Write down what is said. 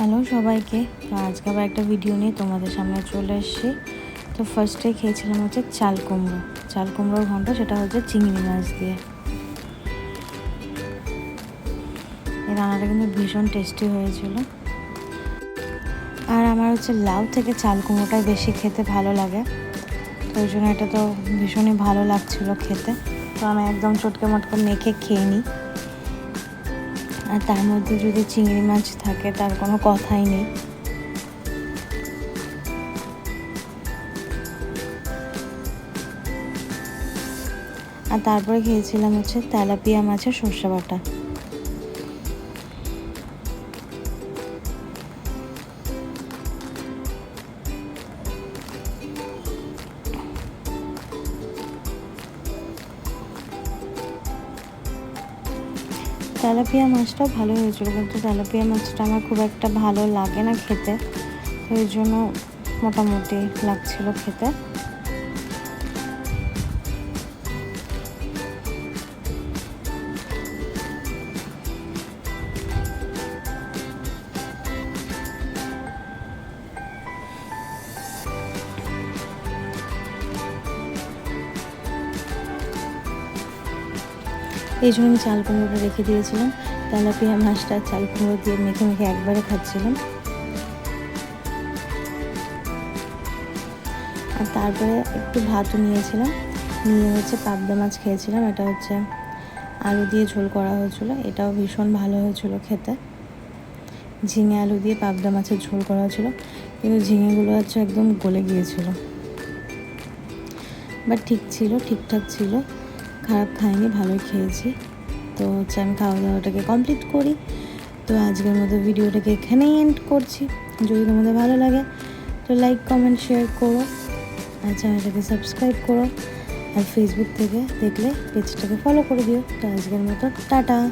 Hello সবাইকে। তো আজকে আবার একটা ভিডিও নিয়ে তোমাদের সামনে চলে এসেছি। তো ফার্স্টে খেয়েছিলাম হচ্ছে চাল কুমড়ো। চাল কুমড়োর ঘন্ট, সেটা হচ্ছে চিংড়ি মাছ দিয়ে। এই রান্নাটা কিন্তু ভীষণ টেস্টি হয়েছিল। আর আমার হচ্ছে লাউ থেকে চাল কুমড়োটাই বেশি খেতে ভালো লাগে। তো ওই জন্য এটা তো ভীষণই ভালো লাগছিল খেতে। তো আমি একদম চটকে মটকে মেখে খেয়ে নিই। আর তার মধ্যে যদি চিংড়ি মাছ থাকে, তার কোনো কথাই নেই। আর তারপরে খেয়েছিলাম হচ্ছে তেলাপিয়া মাছের সর্ষে বাটা। তেলাপিয়া মাছটা ভালো হয়েছিল, কিন্তু তেলাপিয়া মাছটা আমার খুব একটা ভালো লাগে না খেতে ওই জন্য মোটামুটি লাগছিল খেতে। এই জন্য আমি চাল কুমড়োটা রেখে দিয়েছিলাম। তেলাপিয়া মাছটা চাল কুমড়ো দিয়ে মেখে মেখে একবারে খাচ্ছিলাম। আর তারপরে একটু ভাতও নিয়েছিলাম। নিয়ে হচ্ছে পাবদা মাছ খেয়েছিলাম। এটা হচ্ছে আলু দিয়ে ঝোল করা হয়েছিল। এটাও ভীষণ ভালো হয়েছিল খেতে। ঝিঙে আলু দিয়ে পাবদা মাছের ঝোল করা হয়েছিল। কিন্তু ঝিঙেগুলো হচ্ছে একদম গলে গিয়েছিল। বাট ঠিক ছিল, ঠিকঠাক ছিল। খারাপ খাইনি, ভালোই খেয়েছি। তো হচ্ছে আমি খাওয়া দাওয়াটাকে কমপ্লিট করি। তো আজকের মতো ভিডিওটাকে এখানেই এন্ড করছি। যদি তোমাদের ভালো লাগে, তো লাইক কমেন্ট শেয়ার করো। আর চ্যানেলটাকে সাবস্ক্রাইব করো। আর ফেসবুক থেকে দেখলে পেজটাকে ফলো করে দিও। তো আজকের মতো, টাটা!